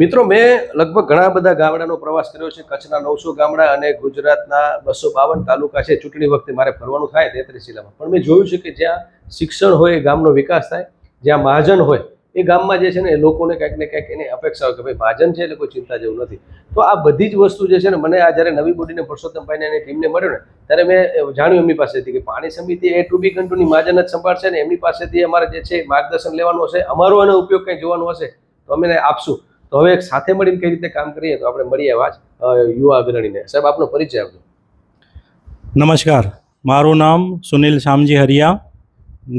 મિત્રો, મેં લગભગ ઘણા બધા ગામડાનો પ્રવાસ કર્યો છે. કચ્છના નવસો ગામડા અને ગુજરાતના બસો બાવન તાલુકા છે. ચૂંટણી વખતે મારે ફરવાનું થાય તેત્રીસ જિલ્લામાં. પણ મેં જોયું છે કે જ્યાં શિક્ષણ હોય, એ ગામનો વિકાસ થાય, જ્યાં મહાજન હોય, એ ગામમાં જે છે ને, એ લોકોને કંઈક ને કંઈક એની અપેક્ષા હોય કે ભાઈ મહાજન છે એટલે કોઈ ચિંતા જેવું નથી. તો આ બધી જ વસ્તુ જે છે ને, મને આ જ્યારે નવી બોડીને પરસોત્તમભાઈને એની ટીમને મળ્યો ને, ત્યારે મેં જાણ્યું એમની પાસેથી કે પાણી સમિતિ એ ટુ બી કન્ટુની મહાજન જ સંભાળશે ને, એમની પાસેથી અમારે જે છે માર્ગદર્શન લેવાનું હશે. અમારો એનો ઉપયોગ કંઈ જોવાનો હશે, તો અમે આપશું. તો હવે એક સાથે મળીને કઈ રીતે કામ કરીએ તો આપણે મળીએ આવા જ યુવા અગ્રણીને. સાહેબ આપનો પરિચય આપજો. નમસ્કાર. મારું નામ સુનિલ શામજી હરિયા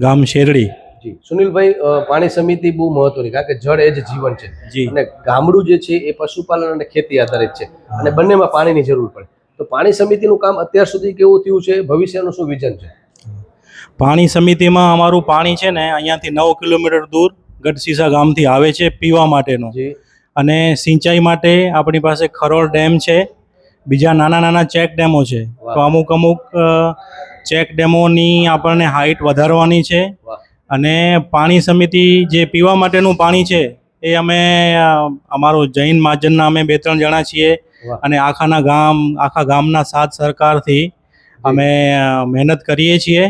ગામ શેરડી. જી. સુનિલભાઈ પાણી સમિતિ બહુ મહત્વની કારણ કે જળ એ જ જીવન છે. જી. અને ગામડું જે છે એ પશુપાલન અને ખેતી આધારિત છે. અને બંનેમાં પાણીની જરૂર પડે. તો પાણી સમિતિનું કામ અત્યાર સુધી કેવું થયું છે? ભવિષ્યનું શું વિઝન છે? પાણી સમિતિમાં અમારું પાણી છે ને અહીંયાથી નવ કિલોમીટર દૂર ગઢસીસા ગામથી આવે છે પીવા માટેનું. જી. અને સિંચાઈ માટે આપણી પાસે ખરોળ ડેમ છે. બીજા નાના નાના ચેક ડેમો છે. તો અમુક અમુક ચેક ડેમોની આપણને હાઇટ વધારવાની છે. અને પાણી સમિતિ જે પીવા માટેનું પાણી છે એ અમે અમારો જૈન મહાજનના અમે બે ત્રણ જણા છીએ. અને આખાના ગામ આખા ગામના સાથ સરકારથી અમે મહેનત કરીએ છીએ.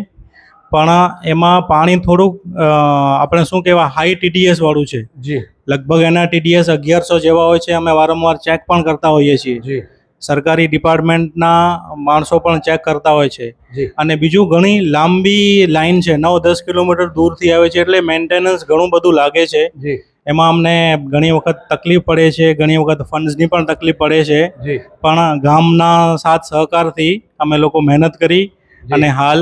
પણ એમાં પાણી થોડુંક આપણે શું કહેવાય હાઈ ટીડીએસ વાળું છે. જી. લગભગ એના ટીડીએસ અગિયારસો જેવા હોય છે અમે વારંવાર ચેક પણ કરતા હોઈએ છીએ. જી. સરકારી ડિપાર્ટમેન્ટના માણસો પણ ચેક કરતા હોય છે. અને બીજું ઘણી લાંબી લાઈન છે નવ દસ કિલોમીટર દૂરથી આવે છે એટલે મેન્ટેનન્સ ઘણું બધું લાગે છે. એમાં અમને ઘણી વખત તકલીફ પડે છે ઘણી વખત ફંડ્સની પણ તકલીફ પડે છે. પણ ગામના સાથ સહકારથી અમે લોકો મહેનત કરી અને હાલ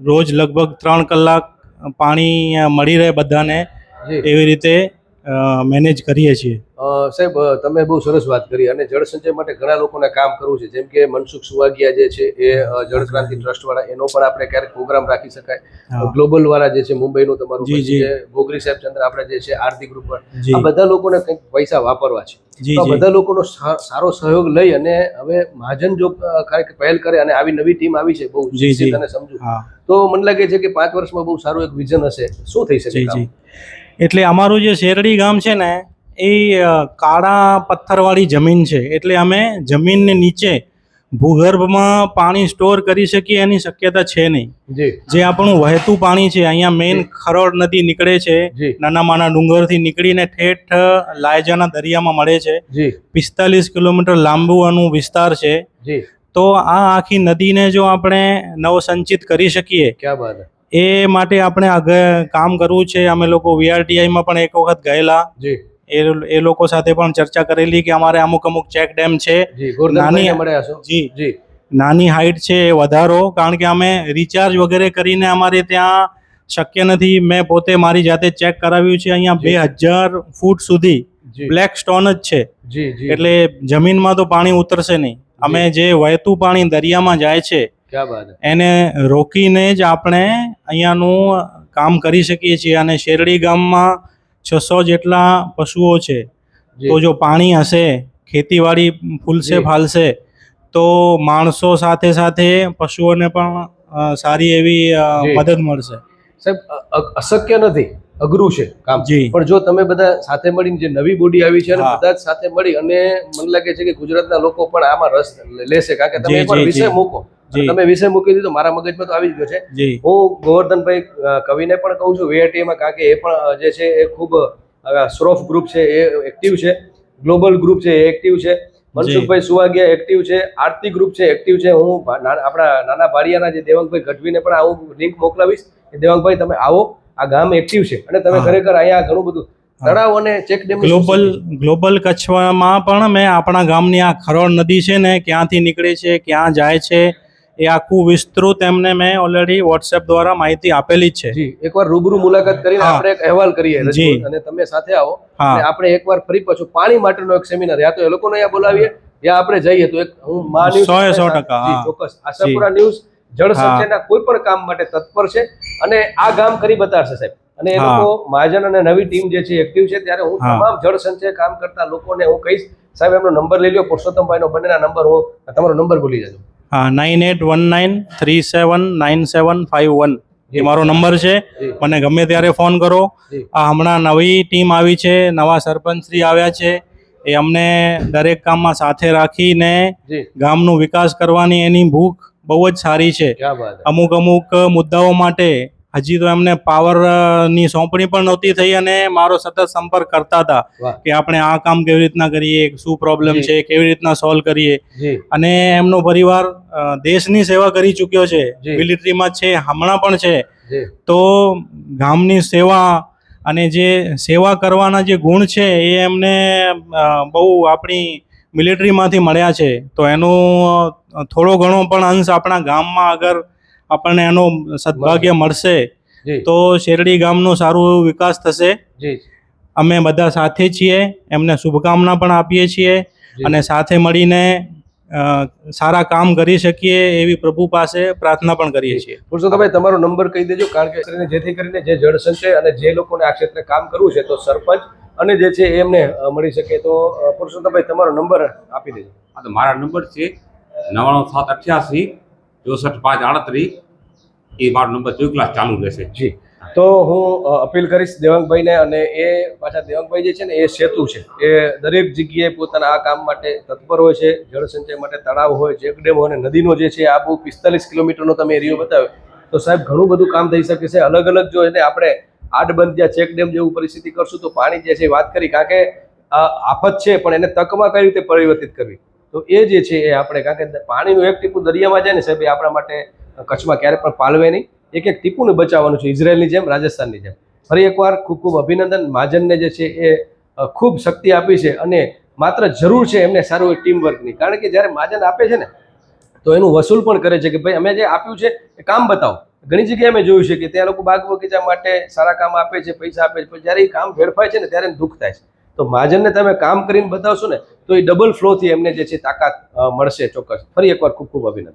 રોજ લગભગ ત્રણ કલાક પાણી મળી રહે બધાને એવી રીતે મેનેજ કરીએ છીએ. સાહેબ તમે બહુ સરસ વાત કરી અને જળ સંચય માટે ઘણા લોકોને કામ કરવું છે. જેમ કે મનસુખ સુવાગિયા જે છે એ જળક્રાંતિ જળ ક્રાંતિ ટ્રસ્ટ વાળા એનો પણ આપણે ક્યારેક પ્રોગ્રામ રાખી શકાય. ગ્લોબલ વાળા જે છે મુંબઈનું તમારું જી, ગોગરી સાહેબ ચંદ્ર આપણે જે છે આરતી ગ્રુપ આ બધા લોકોને કંઈક પૈસા વાપરવા છે. તો બધા લોકોનો સારો સહયોગ લઈ અને હવે મહાજન જો પહેલ કરે અને આવી નવી ટીમ આવી છે બહુ. અને સમજુ તો મને લાગે છે કે પાંચ વર્ષમાં બહુ સારું એક વિઝન હશે. શું થઈ શકે જી એટલે અમારું જે શેરડી ગામ છે ને એ કાળા પથ્થરવાળી જમીન છે. એટલે અમે જમીનને નીચે ભૂગર્ભમાં પાણી સ્ટોર કરી શકીએ એની શક્યતા છે નહીં. જે. આપણું વહેતું પાણી છે અહીંયા મેઇન ખરોડ નદી નીકળે છે. નાના નાના ડુંગરથી નીકળીને ઠેઠ લાયજાના દરિયામાં મળે છે. પિસ્તાલીસ કિલોમીટર લાંબુ આનું વિસ્તાર છે. તો આ આખી નદીને જો આપણે નવસંચિત કરી શકીએ ક્યાં બાત એ માટે આપણે આગળ કામ કરવું છે. અમે લોકો વીઆરટીઆઈમાં પણ એક વખત ગયેલા. જી. એ એ લોકો સાથે પણ ચર્ચા કરેલી કે અમારે અમુક અમુક ચેક ડેમ છે. નાની- જી. જી. નાની હાઈટ છે એ વધારો કારણ કે અમે રિચાર્જ વગેરે કરીને અમારે ત્યાં શક્ય નથી. મેં પોતે મારી જાતે ચેક કરાવ્યું છે. અહીંયા બે હજાર ફૂટ સુધી બ્લેક સ્ટોન જ છે. એટલે જમીનમાં તો પાણી ઉતરશે નહીં. અમે જે. વહેતું પાણી દરિયામાં જાય છે? એને રોકીને જ આપણે અહીંયાનું કામ કરી શકીએ છીએ. અને શેરડી ગામમાં છસો જેટલા પશુઓ છે તો જો પાણી હશે ખેતીવાડી ફૂલશે ફાલશે તો માણસો સાથે સાથે પશુઓને પણ સારી એવી મદદ મળશે. સાહેબ અશક્ય નથી. અઘરું છે કામ. પણ જો તમે બધા સાથે મળીને જે નવી બોડી આવી છે અને બધા જ સાથે મળી અને મને લાગે છે કે ગુજરાતના લોકો પણ આમાં રસ લેશે કારણ કે તમે વિષય મૂકો. તમે વિષય મૂકી દીધો મારા મગજમાં તો આવી ગયો છે. હું ગોવર્ધનભાઈ કવિને પણ કહું છું વીઆઈટીમાં કારણ કે એ પણ જે છે એ ખૂબ સ્રોફ શ્રોફ ગ્રુપ છે એ એક્ટિવ છે. ગ્લોબલ ગ્રુપ છે એ એક્ટિવ છે. મનસુખભાઈ સુવાગિયા એક્ટિવ છે. આરતી ગ્રુપ છે એક્ટિવ છે. હું આપણા નાના ભારિયાના જે દેવાંગભાઈ ગઢવીને પણ આવું હું લિંક મોકલાવીશ. દેવાંગભાઈ તમે આવો. આ ગામ એક્ટિવ છે. અને તમે ખરેખર અહીંયા ઘણું બધું તળાવ અને ચેક ડેમ ગ્લોબલ ગ્લોબલ કચ્છમાં પણ મેં આપણા ગામની આ ખરોળ નદી છે ને ક્યાંથી નીકળે છે ક્યાં જાય છે એ આખું વિસ્તૃત એમને મેં ઓલરેડી વોટ્સએપ દ્વારા માહિતી આપેલી જ છે. જી એકવાર રૂબરૂ મુલાકાત કરીને આપણે એક અહેવાલ કરીએ જી. અને તમે સાથે આવો. આપણે એકવાર ફરી પાછું પાણી માટેનો એક સેમિનાર યા તો એ લોકોને અહીંયા બોલાવીએ યા આપણે જઈએ. તો એક હું મા ન્યૂઝ સો સો ટકા, ચોક્કસ. આશાપુરા ન્યૂઝ જળ સંચયના કોઈ પણ કામ માટે તત્પર છે અને આ ગામ કરી બતાવશે સાહેબ. અને એ. લોકો મહાજન અને નવી ટીમ જે છે એક્ટિવ છે ત્યારે હું તમામ જળ સંચય કામ કરતા લોકોને હું કહીશ સાહેબ એમનો નંબર લઈ લો પુરુષોત્તમભાઈનો બંનેના નંબર હું તમારો નંબર ભૂલી જજો. હા nine eight one nine three seven nine seven five one એ મારો નંબર છે. મને ગમે ત્યારે ફોન કરો. આ હમણાં નવી ટીમ આવી છે નવા સરપંચ શ્રી આવ્યા છે. એ અમને દરેક કામમાં સાથે રાખીને ગામનો વિકાસ કરવાની એની ભૂખ બહુ જ સારી છે. અમુક અમુક મુદ્દાઓ માટે હજી તો એમને પાવરની સોંપણી પણ નહોતી થઈ અને મારો સતત સંપર્ક કરતા હતા કે આપણે આ કામ કેવી રીતના કરીએ શું પ્રોબ્લેમ છે કેવી રીતના સોલ્વ કરીએ. અને એમનો પરિવાર દેશની સેવા કરી ચૂક્યો છે. મિલિટરીમાં છે હમણાં પણ છે. તો ગામની સેવા અને જે સેવા કરવાના જે ગુણ છે એ એમને બહુ આપણી મિલિટરીમાંથી મળ્યા છે તો એનો થોડો ઘણો પણ અંશ આપણા ગામમાં અગર આપણને એનો સદભાગ્ય મળશે. તો શેરડી ગામનો સારું એવો વિકાસ થશે. અમે બધા સાથે છીએ એમને શુભકામના પણ આપીએ છીએ અને સાથે મળીને સારા કામ કરી શકીએ એવી પ્રભુ પાસે પ્રાર્થના પણ કરીએ છીએ. પુરુષોત્તમભાઈ તમારો નંબર કહી દેજો કારણ કે જેથી કરીને જે જળ સંચય અને જે લોકોને આ ક્ષેત્રે કામ કરવું છે તો સરપંચ અને જે છે એમને મળી શકે તો પુરુષોત્તમભાઈ તમારો નંબર આપી દેજો. હા તો મારા નંબર છે નવ્વાણું સાત અઠ્યાસી ચોસઠ પાંચ આડત્રીસ. એ મારો નંબર ચોવીસ કલાક ચાલુ રહેશે. જી. તો હું અપીલ કરીશ દેવાંગભાઈને અને એ પાછા દેવાંગભાઈ જે છે ને એ સેતુ છે. એ દરેક જગ્યાએ પોતાના આ કામ માટે તત્પર હોય છે જળસંચય માટે તળાવ હોય ચેકડેમ હોય અને નદીનો જે છે આ બહુ પિસ્તાલીસ કિલોમીટરનો તમે એરિયો બતાવ્યો. તો સાહેબ ઘણું બધું કામ થઈ શકે છે. અલગ અલગ જો એને આપણે આડબંધ જ્યાં ચેકડેમ જેવું પરિસ્થિતિ કરશું તો પાણી જે છે વાત કરી કારણ કે આફત છે પણ એને તકમાં કઈ રીતે પરિવર્તિત કરવી? તો એ જે છે એ આપણે કારણ કે પાણીનું એક ટીપું દરિયામાં જાય ને સાહેબ આપણા માટે કચ્છમાં ક્યારે પણ પાલવે નહીં. એક એક ટીપુને બચાવવાનું છે, ઇઝરાયલની જેમ, રાજસ્થાનની જેમ. ફરી એકવાર ખૂબ ખૂબ અભિનંદન. મહાજનને જે છે એ ખૂબ શક્તિ આપી છે અને માત્ર જરૂર છે એમને સારું હોય ટીમ વર્કની કારણ કે જ્યારે મહાજન આપે છે ને, તો એનું વસૂલ પણ કરે છે કે ભાઈ, અમે જે આપ્યું છે એ કામ બતાવો. ઘણી જગ્યાએ અમે જોયું છે કે ત્યાં લોકો બાગ બગીચા માટે સારા કામ આપે છે, પૈસા આપે છે, પણ જ્યારે એ કામ વેડફાય છે ને ત્યારે દુઃખ થાય છે. તો મહાજનને તમે કામ કરીને બતાવશો ને, તો એ ડબલ ફ્લોથી એમને જે છે તાકાત મળશે ચોક્કસ. ફરી એકવાર ખૂબ ખૂબ અભિનંદન.